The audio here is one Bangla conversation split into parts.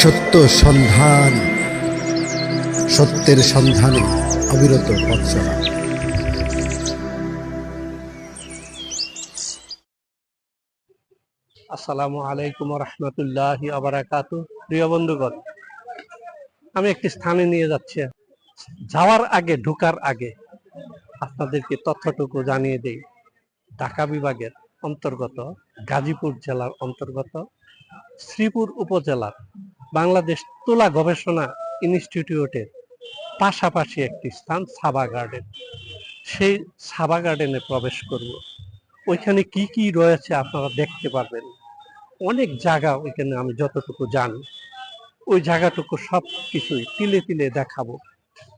সত্য সন্ধান, সত্যের সন্ধানে অবিরত পথ আসসালামু আলাইকুম রহমতুল্লাহ আবরাকাত। প্রিয় বন্ধুগণ, আমি একটি স্থানে নিয়ে যাচ্ছি। যাওয়ার আগে, ঢুকার আগে আপনাদেরকে তথ্যটুকু জানিয়ে দেই। ঢাকা বিভাগের অন্তর্গত গাজীপুর জেলার অন্তর্গত শ্রীপুর উপজেলার বাংলাদেশ তুলা গবেষণা ইনস্টিটিউটের পাশাপাশি একটি স্থান সাবা গার্ডেন। সেই সাবা গার্ডেনে প্রবেশ করব। ওইখানে কি কি রয়েছে আপনারা দেখতে পারবেন। অনেক জায়গা ওইখানে আমি যতটুকু জানি। ওই জায়গাটুকু সব কিছুই তিলে তিলে দেখাবো।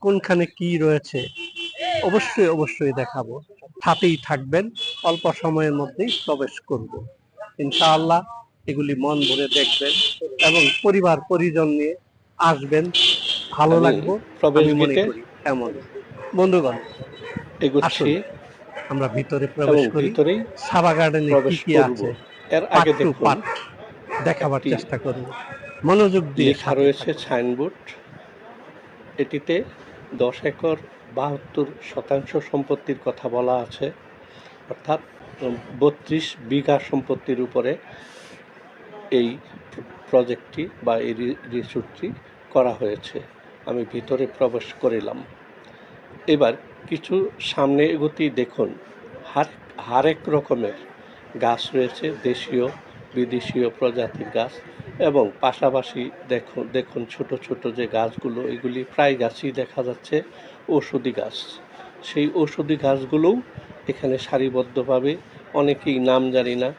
কোনখানে কি রয়েছে অবশ্যই অবশ্যই দেখাবো। সাথেই থাকবেন, অল্প সময়ের মধ্যেই প্রবেশ করব। ইনশাআল্লাহ এগুলি মন ভরে দেখবেন এবং পরিবার পরিজন নিয়ে আসবেন। ভালো লাগবে প্রবেশ মনে করি এমন। বন্ধুগণ এগুচ্ছি আমরা ভিতরে প্রবেশ করি। ভিতরেই সাবা গার্ডেনে কি কি আছে? এর আগে দেখুন দেখাবার চেষ্টা করব। মনোযোগ দিয়ে লেখা রয়েছে সাইনবোর্ড। এটিতে দশ একর বাহাত্তর শতাংশ সম্পত্তির কথা বলা আছে। অর্থাৎ বত্রিশ বিঘা সম্পত্তির উপরে এই প্রজেক্টটি বা এই রিসোর্টটি করা হয়েছে। আমি ভিতরে প্রবেশ করিলাম। এবার কিছু সামনে এগোতেই দেখুন, হার, হারেক রকমের গাছ রয়েছে, দেশীয়, বিদেশীয় প্রজাতির গাছ এবং পাশাপাশি দেখুন দেখুন ছোট ছোট যে গাছগুলো, এগুলি প্রায় গাছই দেখা যাচ্ছে, ঔষধি গাছ। সেই ঔষধি গাছগুলোও এখানে সারিবদ্ধভাবে, অনেকেই নাম জানি না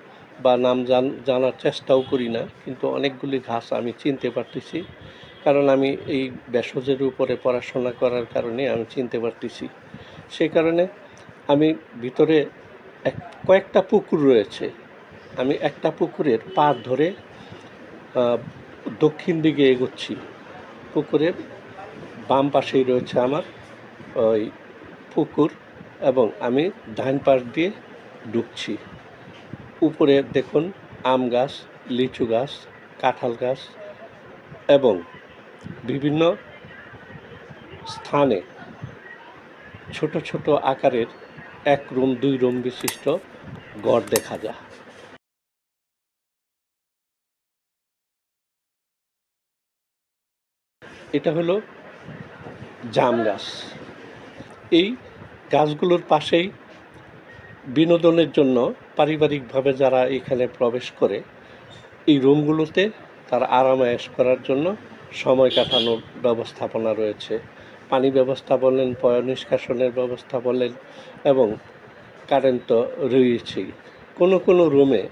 বা নাম জান, জানার চেষ্টাও করি না, কিন্তু অনেকগুলি ঘাস আমি চিনতে পারতেছি, কারণ আমি এই ভেষজের উপরে পড়াশোনা করার কারণে আমি চিনতে পারতেছি। সেই কারণে আমি ভিতরে এক, কয়েকটা পুকুর রয়েছে। আমি একটা পুকুরের পাড় ধরে দক্ষিণ দিকে এগোচ্ছি। পুকুরের বাম পাশেই রয়েছে আমার ওই পুকুর এবং আমি ডান পাশ দিয়ে ঢুকছি। উপরে দেখুন আম গাছ, লিচু গাছ, কাঁঠাল গাছ এবং বিভিন্ন স্থানে ছোট ছোট আকারের এক রুম, দুই রুম বিশিষ্ট গড় দেখা যায়। এটা হলো জাম গাছ। এই গাছগুলোর পাশেই বিনোদনের জন্য পারিবারিকভাবে যারা এখানে প্রবেশ করে, এই রুমগুলোতে তার আরামায়েশ করার জন্য সময় কাটানোর ব্যবস্থাপনা রয়েছে। পানি ব্যবস্থা বলেন, পয় নিষ্কাশনের ব্যবস্থা বলেন এবং কারেন্ট তো রয়েছেই। কোনো কোনো রুমে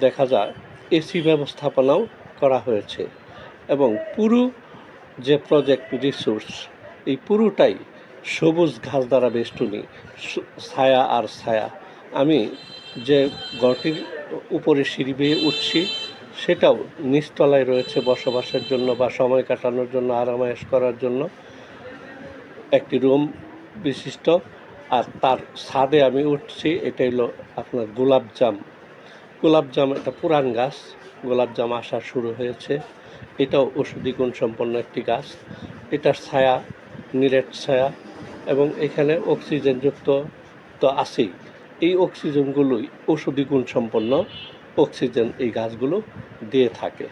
দেখা যায় এসি ব্যবস্থাপনাও করা হয়েছে এবং পুরো যে প্রজেক্ট রিসোর্স এই পুরোটাই সবুজ ঘাস দ্বারা বেষ্টনী ছায়া আর ছায়া। আমি যে গড়টির উপরে সিঁড়ি বেয়ে উঠছি, সেটাও নিচতলায় রয়েছে বসবাসের জন্য বা সময় কাটানোর জন্য আরামায়েশ করার জন্য। একটি রুম বিশিষ্ট, আর তার ছাদে আমি উঠছি এটা হলো আপনার গোলাপজাম গোলাপজাম একটা পুরান গাছ গোলাপজাম আসা শুরু হয়েছে। এটাও ওষুধি গুণ সম্পন্ন একটি গাছ। এটার ছায়া, নিরেট ছায়া, এবং এখানে অক্সিজেনযুক্ত তো আছেই। এই অক্সিজেনগুলোই ওষুধি গুণ সম্পন্ন অক্সিজেন এই গাছগুলো দিয়ে থাকে।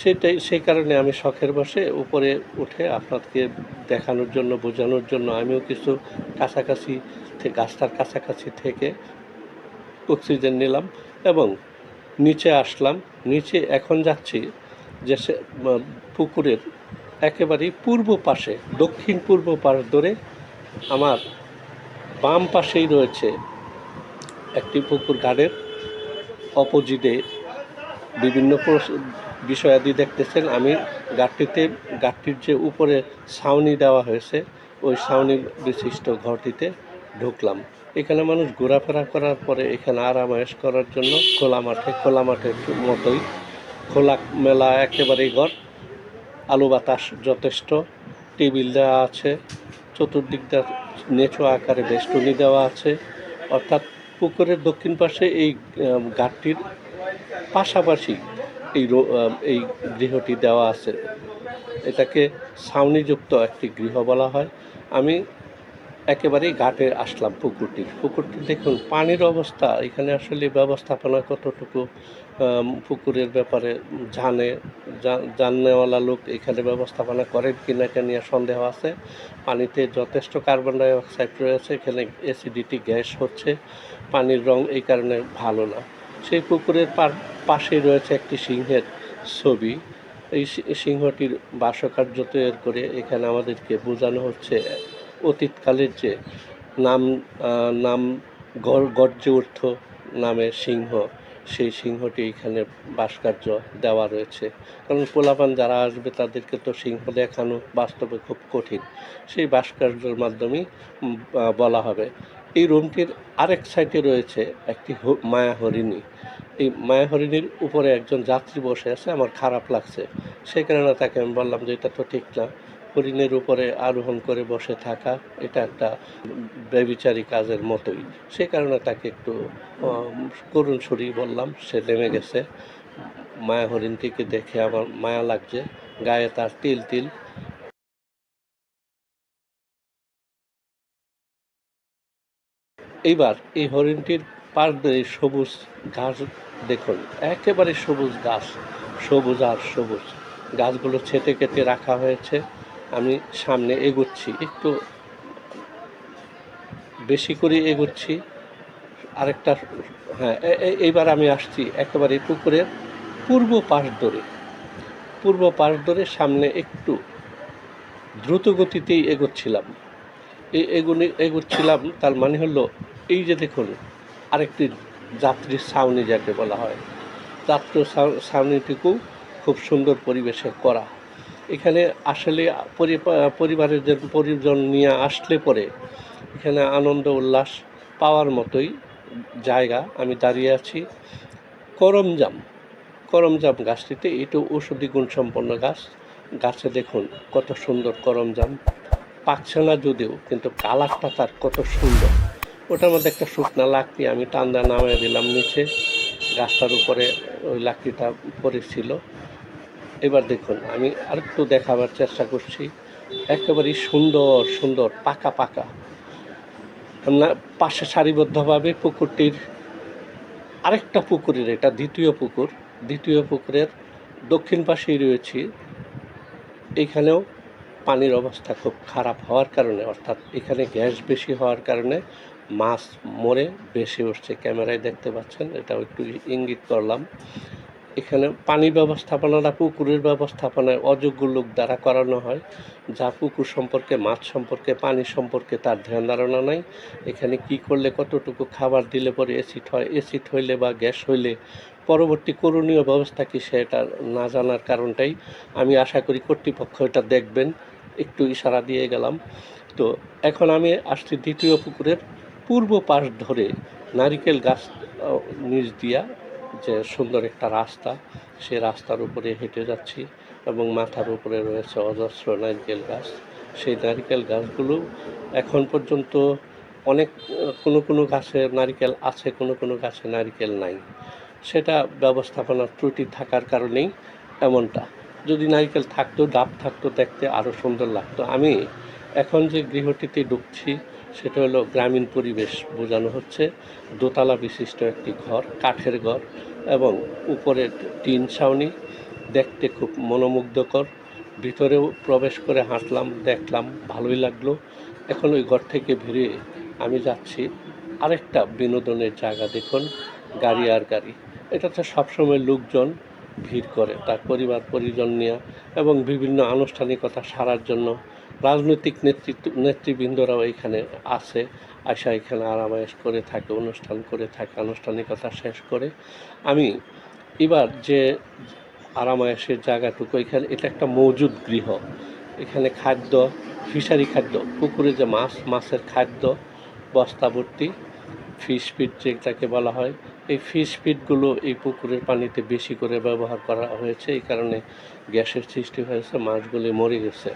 সেটাই, সেই কারণে আমি শখের বসে উপরে উঠে আপনাকে দেখানোর জন্য, বোঝানোর জন্য আমিও কিছু কাছাকাছি গাছটার কাছাকাছি থেকে অক্সিজেন নিলাম এবং নিচে আসলাম। নিচে এখন যাচ্ছি যে সে পুকুরের একেবারেই পূর্ব পাশে, দক্ষিণ পূর্ব পাশ ধরে আমার বাম পাশেই রয়েছে একটি পুকুর ঘাটের অপোজিটে বিভিন্ন বিষয়াদি দেখতেছেন। আমি গাঠটিতে গাঠটির যে উপরে ছাউনি দেওয়া হয়েছে, ওই ছাউনি বিশিষ্ট ঘরটিতে ঢুকলাম। এখানে মানুষ ঘোরাফেরা করার পরে এখানে আরামায়েশ করার জন্য খোলা মাঠে, খোলা মাঠের মতোই। খোলা মেলা, একেবারেই ঘর। আলু বাতাস যথেষ্ট। টেবিল দেওয়া আছে। চতুর্দিকটা নেচো আকারে বেষ্টনী দেওয়া আছে। অর্থাৎ পুকুরের দক্ষিণ পাশে এই ঘাটটির পাশাপাশি এই এই গৃহটি দেওয়া আছে। এটাকে ছাউনিযুক্ত একটি গৃহ বলা হয়। আমি একেবারেই ঘাটে আসলাম পুকুরটির পুকুরটি দেখুন, পানির অবস্থা। এখানে আসলে ব্যবস্থাপনা কতটুকু পুকুরের ব্যাপারে জানে জাননেওয়ালা লোক এখানে ব্যবস্থাপনা করেন কিনা এটা নিয়ে সন্দেহ আছে। পানিতে যথেষ্ট কার্বন ডাই অক্সাইড রয়েছে, এখানে অ্যাসিডিটি গ্যাস হচ্ছে, পানির রং এই কারণে ভালো না। সেই পুকুরের পাশেই রয়েছে একটি সিংহের ছবি। এই সিংহটির বাসকার্য তৈরি করে এখানে আমাদেরকে বোঝানো হচ্ছে অতীতকালের যে নাম নাম গর- গর্জে উঠত নামের সিংহ, সেই সিংহটি এখানে ভাস্কর্য দেওয়া রয়েছে। কারণ পোলাপান যারা আসবে তাদেরকে তো সিংহ দেখানো বাস্তবে খুব কঠিন। সেই ভাস্কর্যের মাধ্যমেই বলা হবে। এই রুমটির আরেক সাইডে রয়েছে একটি মায়া হরিণী। এই মায়া হরিণীর উপরে একজন যাত্রী বসে আছে। আমার খারাপ লাগছে। সেই কারণে তাকে আমি বললাম যে, এটা তো ঠিক না। হরিণের উপরে আরোহণ করে বসে থাকা, এটা একটা ব্যবিচারী কাজের মতোই। সে কারণে তাকে একটু করুণ সুরি বললাম, সে নেমে গেছে। মায়া হরিণটিকে দেখে আমার মায়া লাগছে, গায়ে তার তিল তিল। এইবার এই হরিণটির পাশ দিয়ে সবুজ ঘাস দেখুন, একেবারে সবুজ ঘাস, সবুজ আর সবুজ। গাছগুলো ছেটে কেটে রাখা হয়েছে। আমি সামনে এগোচ্ছি, একটু বেশি করে এগোচ্ছি, আরেকটা হ্যাঁ এইবার আমি আসছি একেবারে পুকুরের পূর্ব পাশ ধরে। পূর্ব পাশ ধরে সামনে একটু দ্রুত গতিতেই এগোচ্ছিলাম। এই এগুনি, এগোচ্ছিলাম, তার মানে হলো এই যে দেখুন, আরেকটি যাত্রীর ছাউনি যাকে বলা হয়। যাত্রী ছাউ- ছাউনিটুকু খুব সুন্দর পরিবেশে করা। এখানে আসলে পরি- পরিবারের পরিজন নিয়ে আসলে পরে এখানে আনন্দ উল্লাস পাওয়ার মতোই জায়গা। আমি দাঁড়িয়ে আছি করমজাম। করমজাম গাছটিতে। এটু ঔষধি গুণসম্পন্ন গাছ। গাছে দেখুন কত সুন্দর করমজাম। পাকছে না যদিও, কিন্তু কালারটা তার কত সুন্দর। ওটার মধ্যে একটা শুকনা লাকড়ি আমি টান্দা নামিয়ে দিলাম নিচে। গাছটার উপরে ওই লাকড়িটা পড়েছিল। এবার দেখুন, আমি আরেকটু দেখাবার চেষ্টা করছি। একেবারেই সুন্দর সুন্দর, পাকা পাকা। আমরা পাশে সারিবদ্ধভাবে পুকুরটির আরেকটা পুকুরের, এটা দ্বিতীয় পুকুর, দ্বিতীয় পুকুরের দক্ষিণ পাশেই রয়েছি। এখানেও পানির অবস্থা খুব খারাপ হওয়ার কারণে, অর্থাৎ এখানে গ্যাস বেশি হওয়ার কারণে মাছ মরে বেশি উঠছে। ক্যামেরায় দেখতে পাচ্ছেন, এটাও একটু ইঙ্গিত করলাম। এখানে পানি ব্যবস্থাপনাটা পুকুরের ব্যবস্থাপনায় অযোগ্য লোক দ্বারা করানো হয়। যা পুকুর সম্পর্কে, মাছ সম্পর্কে, পানি সম্পর্কে তার ধ্যান ধারণা নাই। এখানে কি করলে কতটুকু খাবার দিলে পরে অ্যাসিড হয় অ্যাসিড হইলে বা গ্যাস হইলে, পরবর্তী করণীয় ব্যবস্থা কি সেটা না জানার কারণটাই আমি আশা করি কর্তৃপক্ষ এটা দেখবেন। একটু ইশারা দিয়ে গেলাম। তো এখন আমি আসছি দ্বিতীয় পুকুরের পূর্ব পাশ ধরে নারিকেল গাছ নিচ দিয়া যে সুন্দর একটা রাস্তা সে রাস্তার উপরে হেঁটে যাচ্ছি এবং মাথার উপরে রয়েছে অজস্র নারকেল গাছ। সেই নারকেল গাছগুলো এখন পর্যন্ত অনেক, কোনো কোনো গাছে নারকেল আছে, কোনো কোনো গাছে নারকেল নাই। সেটা ব্যবস্থাপনার ত্রুটি থাকার কারণেই এমনটা। যদি নারকেল থাকতো, ডাব থাকতো, দেখতে আরও সুন্দর লাগতো। আমি এখন যে গৃহটিতে ঢুকছি, সেটা হলো গ্রামীণ পরিবেশ বোঝানো হচ্ছে। দোতলা বিশিষ্ট একটি ঘর, কাঠের ঘর। এবং উপরের টিন ছাউনি দেখতে খুব মনোমুগ্ধকর। ভিতরেও প্রবেশ করে হাঁটলাম দেখলাম, ভালোই লাগল। এখন ওই ঘর থেকে বেরিয়ে আমি যাচ্ছি আরেকটা বিনোদনের জায়গা দেখুন, গাড়ি আর গাড়ি। এটাতে সবসময় লোকজন ভিড় করে, তার পরিবার, পরিজন নিয়ে এবং বিভিন্ন আনুষ্ঠানিকতা সারার জন্য। রাজনৈতিক নেতৃত্ব, নেতৃবৃন্দরাও এখানে আছে। আসা এখানে আরামায়েশ করে থাকে, অনুষ্ঠান করে থাকে, আনুষ্ঠানিকতা শেষ করে। আমি এবার যে আরামায়েশের জায়গাটুকু, এখানে এটা একটা মজুদ গৃহ। এখানে খাদ্য, ফিশারি খাদ্য, পুকুরে যে মাছ, মাছের খাদ্য বস্তাভর্তি ফিশ ফিড যেটাকে বলা হয়। এই ফিশ ফিডগুলো এই পুকুরের পানিতে বেশি করে ব্যবহার করা হয়েছে। এই কারণে গ্যাসের সৃষ্টি হয়েছে, মাছগুলি মরে গেছে।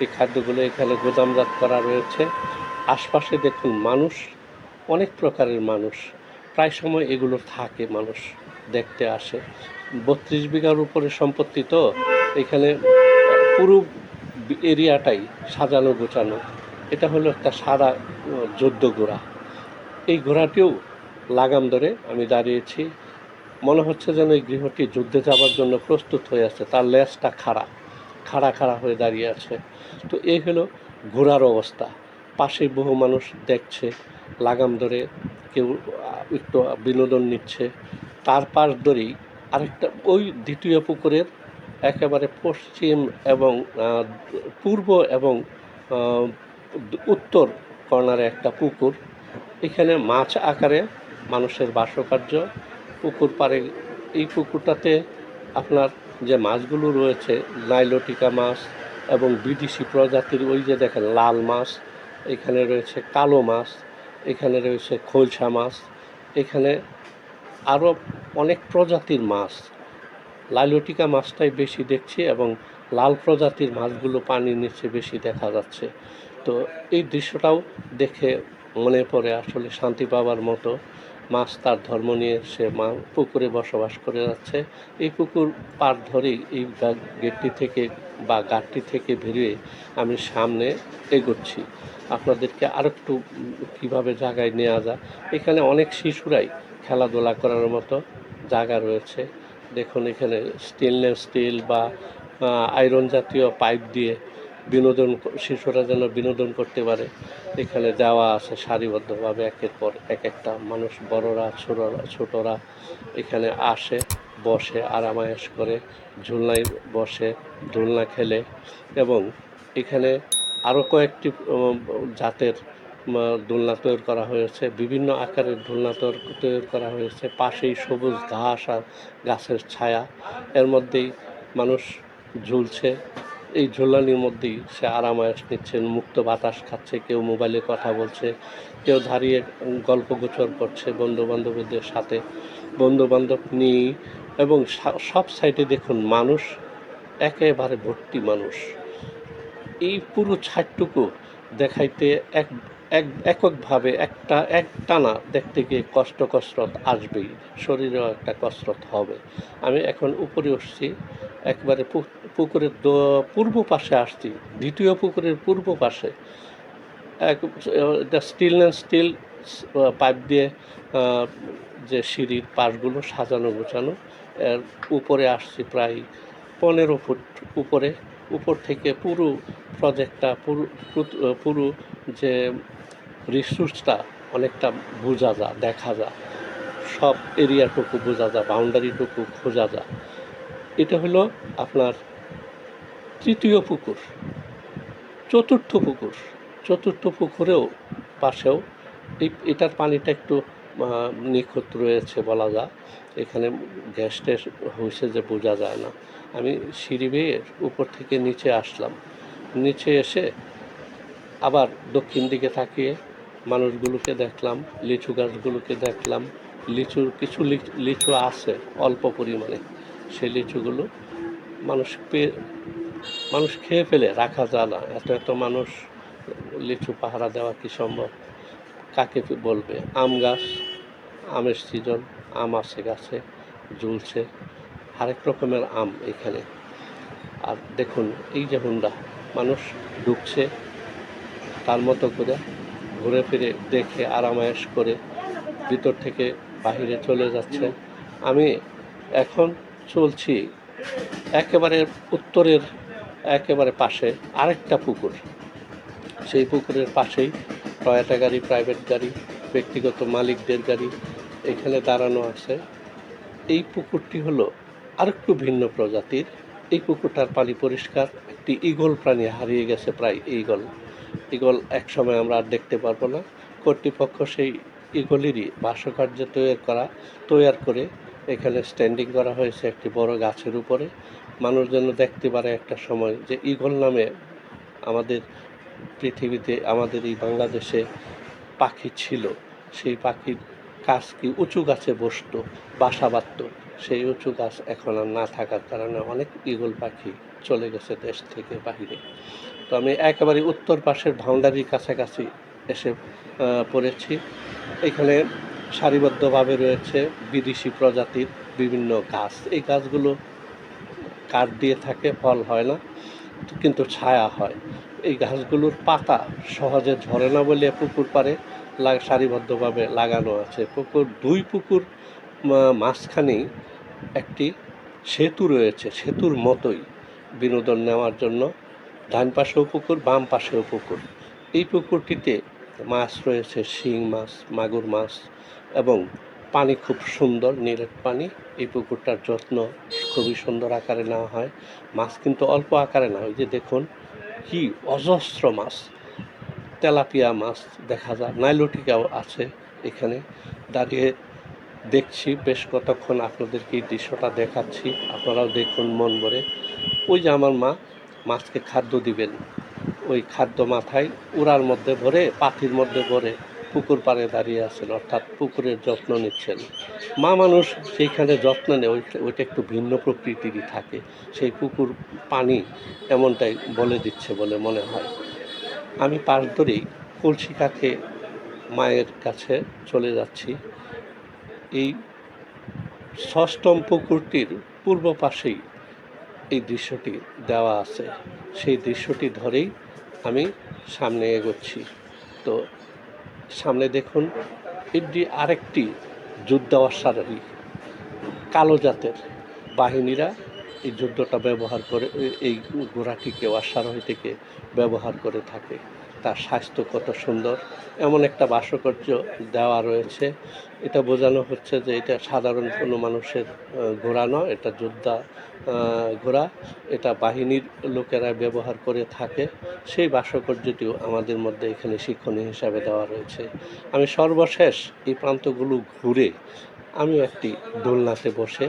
এই খাদ্যগুলো এখানে গোদামজাত করা রয়েছে। আশপাশে দেখুন মানুষ, অনেক প্রকারের মানুষ। প্রায় সময় এগুলো থাকে মানুষ দেখতে আসে। বত্রিশ বিঘার উপরে সম্পত্তি তো, এখানে পুরো এরিয়াটাই সাজানো গোছানো। এটা হলো একটা সারা যুদ্ধ ঘোড়া এই ঘোড়াটিও লাগাম ধরে আমি দাঁড়িয়েছি। মনে হচ্ছে যেন এই গৃহটি যুদ্ধে যাওয়ার জন্য প্রস্তুত হয়ে আছে। তার লেজটা খাড়া খাড়া খাড়া হয়ে দাঁড়িয়ে আছে। তো এই হলো ঘোড়ার অবস্থা। পাশে বহু মানুষ দেখছে, লাগাম ধরে কেউ একটু বিনোদন নিচ্ছে। তার পাশ ধরেই আরেকটা, ওই দ্বিতীয় পুকুরের একেবারে পশ্চিম এবং পূর্ব এবং উত্তর কর্নারে একটা পুকুর। এখানে মাছ আকারে মানুষের বাসকার্য। পুকুর পাড়ে, এই পুকুরটাতে আপনার যে মাছগুলো রয়েছে, নাইলোটিকা মাছ এবং বিদেশি প্রজাতির ওই যে দেখেন লাল মাছ এখানে রয়েছে কালো মাছ, এখানে রয়েছে খোলসা মাছ, এখানে আরও অনেক প্রজাতির মাছ। লাইলোটিকা মাছটাই বেশি দেখছি এবং লাল প্রজাতির মাছগুলো পানির নিচে বেশি দেখা যাচ্ছে। তো এই দৃশ্যটাও দেখে মনে পড়ে আসলে শান্তি পাওয়ার মতো। মাছ তার ধর্ম নিয়ে সে মা পুকুরে বসবাস করে যাচ্ছে। এই পুকুর পার ধরেই এই গেটটি থেকে বা গাটটি থেকে বেরিয়ে আমি সামনে এগোচ্ছি। আপনাদেরকে আরেকটু কীভাবে জায়গায় নেওয়া যায়? এখানে অনেক শিশুরাই খেলাধুলা করার মতো জায়গা রয়েছে। দেখুন এখানে স্টেনলেস স্টিল বা আয়রন জাতীয় পাইপ দিয়ে বিনোদন শিশুরা যেন বিনোদন করতে পারে। এখানে দেওয়া আছে সারিবদ্ধভাবে একের পর এক একটা মানুষ, বড়রা ছোটরা ছোটরা এখানে আসে, বসে আরামায়েশ করে, ঝুলনায় বসে দোলনা খেলে এবং এখানে আরও কয়েকটি জাতের দোলনা তৈরি করা হয়েছে, বিভিন্ন আকারের দোলনা তৈরি করা হয়েছে, পাশেই সবুজ ঘাস আর গাছের ছায়া। এর মধ্যেই মানুষ ঝুলছে। এই ঝোলানির মধ্যেই সে আরাম আয়াস নিচ্ছেন মুক্ত বাতাস খাচ্ছে, কেউ মোবাইলে কথা বলছে, কেউ দাঁড়িয়ে গল্প গোচর করছে বন্ধু বান্ধবীদের সাথে। বন্ধুবান্ধব নিয়ে এবং সব সাইডে দেখুন মানুষ একেবারে ভর্তি মানুষ। এই পুরো ছাদটুকু দেখাইতে এক এক, এককভাবে একটা এক টানা দেখতে গিয়ে কষ্ট কসরত আসবেই, শরীরেও একটা কসরত হবে। আমি এখন উপরে উঠছি, একবারে পুকুরের পূর্ব পাশে আসছি, দ্বিতীয় পুকুরের পূর্ব পাশে। এক স্টিল অ্যান্ড স্টিল পাইপ দিয়ে যে সিঁড়ির পাশগুলো সাজানো গোছানো, এর উপরে আসছি প্রায় পনেরো ফুট উপরে। উপর থেকে পুরো প্রজেক্টটা পুরো পুরো যে রিসোর্সটা অনেকটা বোঝা যা দেখা যা সব এরিয়াটুকু বোঝা যায় বাউন্ডারিটুকু খোঁজা যা এটা হলো আপনার তৃতীয় পুকুর, চতুর্থ পুকুর। চতুর্থ পুকুরেও পাশেও এই, এটার পানিটা একটু নিখুঁত রয়েছে বলা যায়। এখানে গ্যাস ট্যাস হয়েছে যে বোঝা যায় না। আমি সিঁড়ি বেয়ে উপর থেকে নিচে আসলাম। নিচে এসে আবার দক্ষিণ দিকে তাকিয়ে মানুষগুলোকে দেখলাম, লিচু গাছগুলোকে দেখলাম। লিচুর কিছু লিচ- আছে অল্প পরিমাণে। সেই লিচুগুলো মানুষ পেয়ে মানুষ খেয়ে ফেলে, রাখা যায় না। এত এত মানুষ লিচু পাহারা দেওয়া কি সম্ভব? কাকে বলবে? আম গাছ, আমের সিজন, আম আছে গাছে, ঝুলছে। আরেক রকমের আম এখানে। আর দেখুন, এই যে হুন্ডা, মানুষ ঢুকছে তার মতো করে ঘুরে ফিরে দেখে আরামায়েশ করে ভিতর থেকে বাহিরে চলে যাচ্ছে। আমি এখন চলছি একেবারে উত্তরের, একেবারে পাশে আরেকটা পুকুর। সেই পুকুরের পাশেই টয়োটা গাড়ি, প্রাইভেট গাড়ি, ব্যক্তিগত মালিকদের গাড়ি এখানে দাঁড়ানো আছে। এই পুকুরটি হলো আরেকটু ভিন্ন প্রজাতির। এই পুকুরটার পানি পরিষ্কার, একটি ঈগল প্রাণী হারিয়ে গেছে প্রায় ঈগল। ঈগল এক সময় আমরা আর দেখতে পারব না। কর্তৃপক্ষ সেই ঈগলেরই ভাস্যকার্য তৈরি করা, তৈয়ার করে এখানে স্ট্যান্ডিং করা হয়েছে একটি বড় গাছের উপরে। মানুষ যেন দেখতে পারে একটা সময় যে ঈগল নামে আমাদের পৃথিবীতে, আমাদের এই বাংলাদেশে পাখি ছিল। সেই পাখির কাজ কি উঁচু গাছে বসতো, বাসা বাঁধতো। সেই উঁচু গাছ এখন আর না থাকার কারণে অনেক ঈগল পাখি চলে গেছে দেশ থেকে বাহিরে। তো আমি একেবারে উত্তর পাশের বাউন্ডারির কাছাকাছি এসে পড়েছি। এখানে সারিবদ্ধভাবে রয়েছে বিদেশি প্রজাতির বিভিন্ন গাছ। এই গাছগুলো কাঠ দিয়ে থাকে, ফল হয় না, কিন্তু ছায়া হয়। এই গাছগুলোর পাতা সহজে ঝরে না বলে পুকুর লা- সারিবদ্ধভাবে লাগানো আছে। পুকুর, দুই পুকুর মাঝখানেই একটি সেতু রয়েছে, সেতুর মতোই বিনোদন নেওয়ার জন্য। ডান পাশেও পুকুর, বাম পাশেও পুকুর। এই পুকুরটিতে মাছ রয়েছে, শিং মাছ, মাগুর মাছ এবং পানি খুব সুন্দর নীলের পানি। এই পুকুরটার যত্ন খুবই সুন্দর আকারে নেওয়া হয়। মাছ কিন্তু অল্প আকারে না, ওই যে দেখুন, কি অজস্র মাছ। তেলাপিয়া মাছ দেখা যায়, নাইলোটিকাও আছে এখানে। দাঁড়িয়ে দেখছি, বেশ কতক্ষণ আপনাদেরকে এই দৃশ্যটা দেখাচ্ছি, আপনারাও দেখুন মন ভরে। ওই যে আমার মা মাছকে খাদ্য দিবেন। ওই খাদ্য মাথায় উড়ার মধ্যে ভরে, পাখির মধ্যে ভরে পুকুর পাড়ে দাঁড়িয়ে আছেন, অর্থাৎ পুকুরের যত্ন নিচ্ছেন। মা মানুষ সেইখানে যত্ন নেয়, ওইটা একটু ভিন্ন প্রকৃতিরই থাকে। সেই পুকুর পানি এমনটাই বলে দিচ্ছে বলে মনে হয়। আমি পাশ ধরেই কলসি কাকে মায়ের কাছে চলে যাচ্ছি। এই ষষ্ঠম পুকুরটির পূর্ব পাশেই এই দৃশ্যটি দেওয়া আছে। সেই দৃশ্যটি ধরেই আমি সামনে এগোচ্ছি। তো সামনে দেখুন, এটি আরেকটি যুদ্ধ অশ্বারোহী কালো জাতের। বাহিনীরা এই যুদ্ধটা ব্যবহার করে, এই ঘোড়াটিকে অশ্বারোহীটিকে ব্যবহার করে থাকে। তার স্বাস্থ্য কত সুন্দর, এমন একটা ভাস্কর্য দেওয়া রয়েছে। এটা বোঝানো হচ্ছে যে এটা সাধারণ কোনো মানুষের ঘোড়া নয়, এটা যোদ্ধা ঘোড়া। এটা বাহিনীর লোকেরা ব্যবহার করে থাকে। সেই ভাস্কর্যটিও আমাদের মধ্যে এখানে শিক্ষণীয় হিসাবে দেওয়া রয়েছে। আমি সর্বশেষ এই প্রান্তগুলো ঘুরে আমি একটি দোলনাতে বসে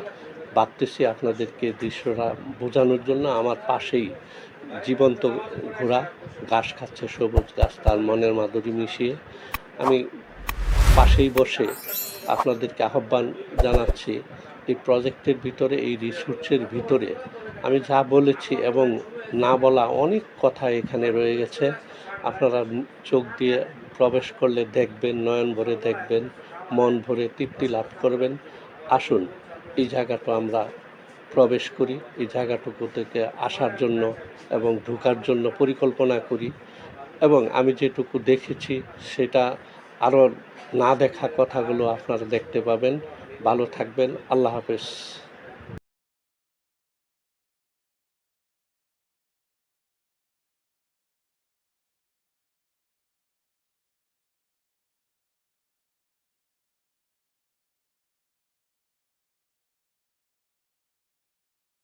ভাবতেছি আপনাদেরকে দৃশ্যটা বোঝানোর জন্য। আমার পাশেই জীবন্ত ঘোড়া, ঘাস খাচ্ছে, সবুজ গাছ, তার মনের মাধুরী মিশিয়ে আমি পাশেই বসে আপনাদেরকে আহ্বান জানাচ্ছি, এই প্রজেক্টের ভিতরে, এই রিসোর্সের ভিতরে আমি যা বলেছি এবং না বলা অনেক কথা এখানে রয়ে গেছে। আপনারা চোখ দিয়ে প্রবেশ করলে দেখবেন, নয়ন ভরে দেখবেন, মন ভরে তৃপ্তি লাভ করবেন। আসুন, এই জায়গাটা আমরা প্রবেশ করি, এই জায়গাটুকু থেকে আসার জন্য এবং ঢুকার জন্য পরিকল্পনা করি এবং আমি যেটুকু দেখেছি সেটা আরও না দেখা কথাগুলো আপনারা দেখতে পাবেন। ভালো থাকবেন। আল্লাহ হাফেজ।